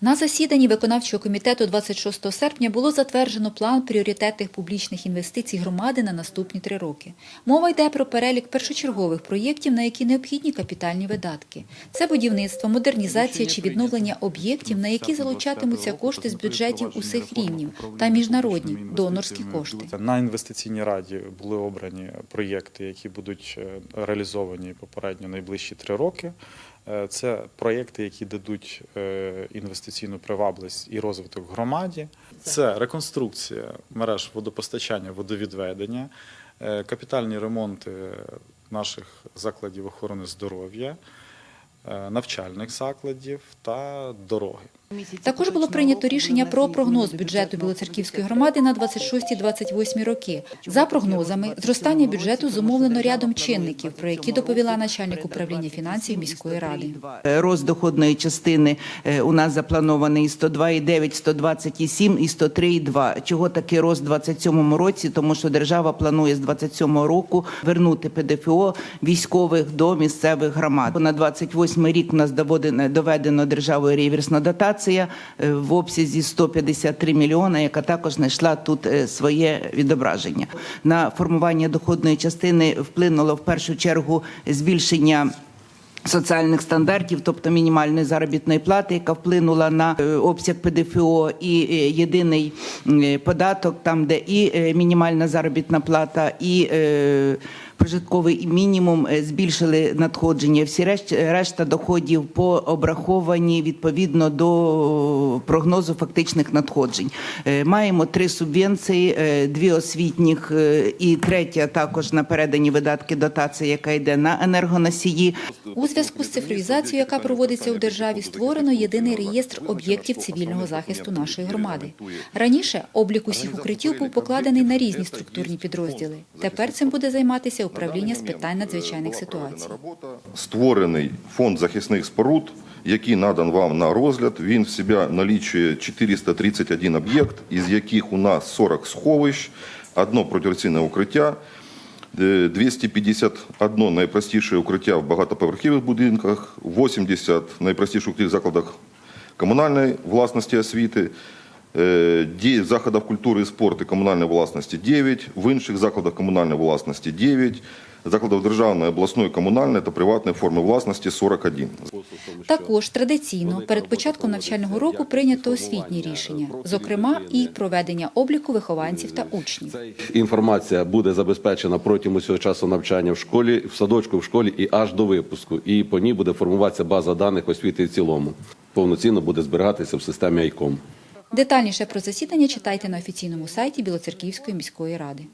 На засіданні виконавчого комітету 26 серпня було затверджено план пріоритетних публічних інвестицій громади на наступні три роки. Мова йде про перелік першочергових проєктів, на які необхідні капітальні видатки. Це будівництво, модернізація чи відновлення об'єктів, на які залучатимуться кошти з бюджетів усіх рівнів та міжнародні донорські кошти. На інвестиційній раді були обрані проєкти, які будуть е, реалізовані попередньо найближчі три роки. Е, Це проєкти, які дадуть е, інвестиційну привабливість і розвиток громаді. Це реконструкція мереж водопостачання, водовідведення, е, капітальні ремонти наших закладів охорони здоров'я, навчальних закладів та дороги. Також було прийнято рішення про прогноз бюджету Білоцерківської громади на 26-28 роки. За прогнозами, зростання бюджету зумовлено рядом чинників, про які доповіла начальник управління фінансів міської ради. Е, Рост доходної частини е, у нас запланований і 102,9, 120,7 і 103,2. Чого такий рост у 27 році? Тому що держава планує з 27 року вернути ПДФО військових до місцевих громад. На 28 рік у нас доведено державою реверсна дотація е, в обсязі 153 мільйони, яка також знайшла тут е, своє відображення. На формування доходної частини вплинуло в першу чергу збільшення соціальних стандартів, тобто мінімальної заробітної плати, яка вплинула на е, обсяг ПДФО, і єдиний податок, там де і мінімальна заробітна плата, і прожитковий мінімум е, збільшили надходження. Всі решт, решта доходів пообраховані відповідно до прогнозу фактичних надходжень. Е, Маємо три субвенції, е, дві освітніх е, і третя також на передані видатки дотації, яка йде на енергоносії. У зв'язку з цифровізацією, яка проводиться у державі, створено єдиний реєстр об'єктів цивільного захисту нашої громади. Раніше облік усіх укриттів був покладений на різні структурні підрозділи. Тепер цим буде займатися управління з питань надзвичайних ситуацій. Створений фонд захисних споруд, який надан вам на розгляд. Він в себе налічує 431 об'єкт, із яких у нас 40 сховищ, одно протирадіаційне укриття, е, 251 найпростіше укриття в багатоповерхових будинках, 80 найпростіших в закладах комунальної власності освіти, е, 9 заходів культури і спорту комунальної власності 9, в інших закладах комунальної власності 9, закладів державної, обласної, комунальної та приватної форми власності 41. Також традиційно перед початком навчального року прийнято освітні рішення, зокрема і проведення обліку вихованців та учнів. Інформація буде забезпечена протягом усього часу навчання в школі, в садочку, в школі і аж до випуску. І по ній буде формуватися база даних освіти в цілому. Повноцінно буде зберігатися в системі ICOM. Детальніше про засідання читайте на офіційному сайті Білоцерківської міської ради.